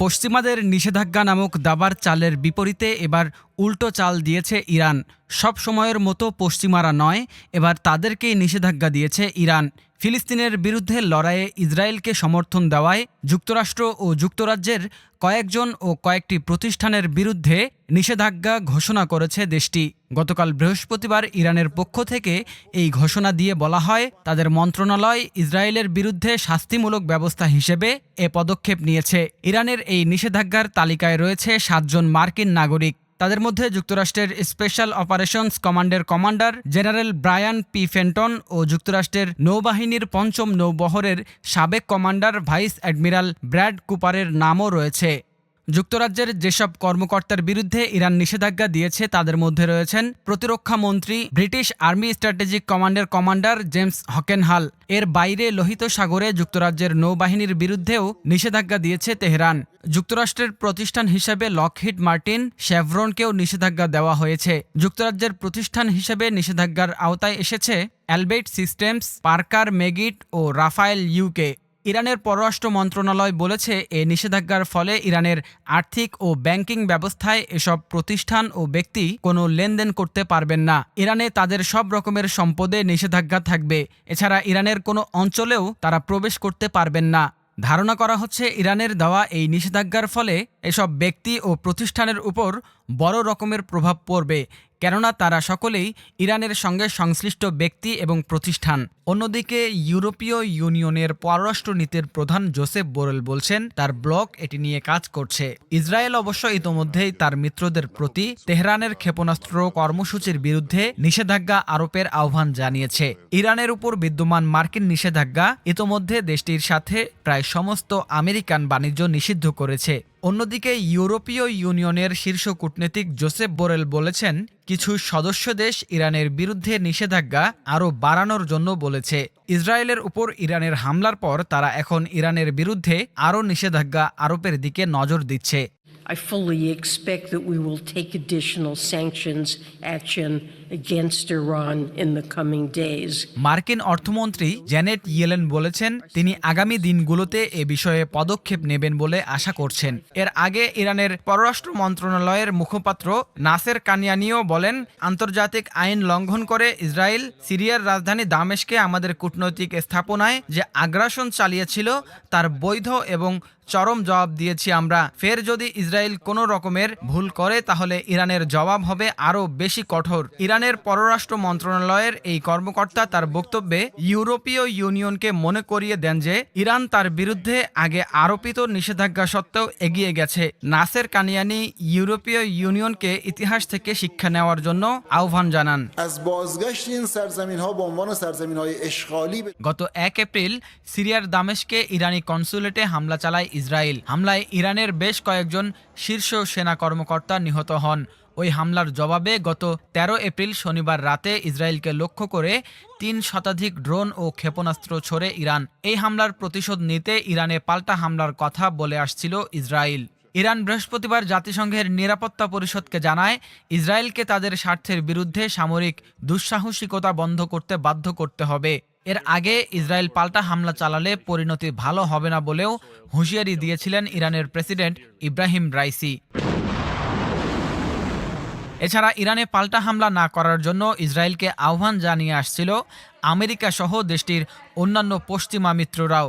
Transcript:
পশ্চিমাদের নিষেধাজ্ঞা নামক দাবার চালের বিপরীতে এবার উল্টো চাল দিয়েছে ইরান। সব সময়ের মতো পশ্চিমারা নয়, এবার তাদেরকেই নিষেধাজ্ঞা দিয়েছে ইরান। ফিলিস্তিনের বিরুদ্ধে লড়াইয়ে ইসরায়েলকে সমর্থন দেওয়ায় যুক্তরাষ্ট্র ও যুক্তরাজ্যের কয়েকজন ও কয়েকটি প্রতিষ্ঠানের বিরুদ্ধে নিষেধাজ্ঞা ঘোষণা করেছে দেশটি। গতকাল বৃহস্পতিবার ইরানের পক্ষ থেকে এই ঘোষণা দিয়ে বলা হয়, তাদের মন্ত্রণালয় ইসরায়েলের বিরুদ্ধে শাস্তিমূলক ব্যবস্থা হিসেবে এ পদক্ষেপ নিয়েছে। ইরানের এই নিষেধাজ্ঞার তালিকায় রয়েছে সাতজন মার্কিন নাগরিক। তাদের মধ্যে যুক্তরাষ্ট্রের স্পেশাল অপারেশনস কমান্ডের commander general Brian P Fenton ও যুক্তরাষ্ট্রের নৌবাহিনীর পঞ্চম নৌবহরের সাবেক কমান্ডার ভাইস অ্যাডমিরাল ব্র্যাড কুপারের নামও রয়েছে। যুক্তরাজ্যের যেসব কর্মকর্তার বিরুদ্ধে ইরান নিষেধাজ্ঞা দিয়েছে, তাদের মধ্যে রয়েছেন প্রতিরক্ষা মন্ত্রী, ব্রিটিশ আর্মি স্ট্র্যাটেজিক কমান্ডের কমান্ডার জেমস হকেনহাল। এর বাইরে লোহিত সাগরে যুক্তরাজ্যের নৌবাহিনীর বিরুদ্ধেও নিষেধাজ্ঞা দিয়েছে তেহরান। যুক্তরাষ্ট্রের প্রতিষ্ঠান হিসেবে লকহিড মার্টিন শেভরনকেও নিষেধাজ্ঞা দেওয়া হয়েছে। যুক্তরাজ্যের প্রতিষ্ঠান হিসেবে নিষেধাজ্ঞার আওতায় এসেছে অ্যালবেট সিস্টেমস, পার্কার মেগিট ও রাফায়েল ইউকে। ইরানের পররাষ্ট্র মন্ত্রণালয় বলেছে, এ নিষেধাজ্ঞার ফলে ইরানের আর্থিক ও ব্যাংকিং ব্যবস্থায় এসব প্রতিষ্ঠান ও ব্যক্তি কোনো লেনদেন করতে পারবেন না। ইরানে তাদের সব রকমের সম্পদে নিষেধাজ্ঞা থাকবে। এছাড়া ইরানের কোনো অঞ্চলেও তারা প্রবেশ করতে পারবেন না। ধারণা করা হচ্ছে, ইরানের দেওয়া এই নিষেধাজ্ঞার ফলে এসব ব্যক্তি ও প্রতিষ্ঠানের উপর বড় রকমের প্রভাব পড়বে। কেননা তারা সকলেই ইরানের সঙ্গে সংশ্লিষ্ট ব্যক্তি এবং প্রতিষ্ঠান। অন্যদিকে ইউরোপীয় ইউনিয়নের পররাষ্ট্রনীতির প্রধান জোসেফ বোরেল বলছেন, তার ব্লক এটি নিয়ে কাজ করছে। ইসরায়েল অবশ্য ইতোমধ্যেই তার মিত্রদের প্রতি তেহরানের ক্ষেপণাস্ত্র কর্মসূচির বিরুদ্ধে নিষেধাজ্ঞা আরোপের আহ্বান জানিয়েছে। ইরানের উপর বিদ্যমান মার্কিন নিষেধাজ্ঞা ইতোমধ্যে দেশটির সাথে প্রায় সমস্ত আমেরিকান বাণিজ্য নিষিদ্ধ করেছে। অন্যদিকে ইউরোপীয় ইউনিয়নের শীর্ষ কূটনীতিক জোসেফ বোরেল বলেছেন, কিছু সদস্য দেশ ইরানের বিরুদ্ধে নিষেধাজ্ঞা আরও বাড়ানোর জন্য বলেছে। ইসরায়েলের উপর ইরানের হামলার পর তারা এখন ইরানের বিরুদ্ধে আরও নিষেধাজ্ঞা আরোপের দিকে নজর দিচ্ছে। I fully expect that we will take additional sanctions, action মার্কিন অর্থমন্ত্রী জ্যানেট ইয়েলেন বলেছেন, তিনি আগামী দিনগুলোতে এ বিষয়ে পদক্ষেপ নেবেন বলে আশা করছেন। এর আগে ইরানের পররাষ্ট্র মন্ত্রণালয়ের মুখপাত্র নাসের কানিয়ানিও বলেন, আন্তর্জাতিক আইন লঙ্ঘন করে ইসরায়েল সিরিয়ার রাজধানী দামেশকে আমাদের কূটনৈতিক স্থাপনায় যে আগ্রাসন চালিয়েছিল, তার বৈধ এবং চরম জবাব দিয়েছি আমরা। ফের যদি ইসরায়েল কোনো রকমের ভুল করে, তাহলে ইরানের জবাব হবে আরও বেশি কঠোর। ইরানের পররাষ্ট্র মন্ত্রণালয়ের এই কর্মকর্তা তার বক্তব্যে ইউরোপীয় ইউনিয়নকে মনে করিয়ে দেন যে ইরান তার বিরুদ্ধে আগে আরোপিত নিষেধাজ্ঞা সত্ত্বেও এগিয়ে গেছে। নাসের কানিয়ানি ইউরোপীয় ইউনিয়নকে ইতিহাস থেকে শিক্ষা নেওয়ার জন্য আহ্বান জানান। গত এক এপ্রিল সিরিয়ার দামেশকে ইরানি কনসুলেটে হামলা চালায় ইসরায়েল। হামলায় ইরানের বেশ কয়েকজন শীর্ষ সেনা কর্মকর্তা নিহত হন। ওই হামলার জবাবে গত ১৩ এপ্রিল শনিবার রাতে ইসরায়েলকে লক্ষ্য করে তিন শতাধিক ড্রোন ও ক্ষেপণাস্ত্র ছড়ে ইরান। এই হামলার প্রতিশোধ নিতে ইরানে পাল্টা হামলার কথা বলে আসছিল ইসরায়েল। ইরান বৃহস্পতিবার জাতিসংঘের নিরাপত্তা পরিষদকে জানায়, ইসরায়েলকে তাদের স্বার্থের বিরুদ্ধে সামরিক দুঃসাহসিকতা বন্ধ করতে বাধ্য করতে হবে। এর আগে ইসরায়েল পাল্টা হামলা চালালে পরিণতি ভালো হবে না বলেও হুঁশিয়ারি দিয়েছিলেন ইরানের প্রেসিডেন্ট ইব্রাহিম রাইসি। এছাড়া ইরানে পাল্টা হামলা না করার জন্য ইসরায়েলকে আহ্বান জানিয়ে আসছিল আমেরিকা সহ দেশটির অন্যান্য পশ্চিমা মিত্ররাও।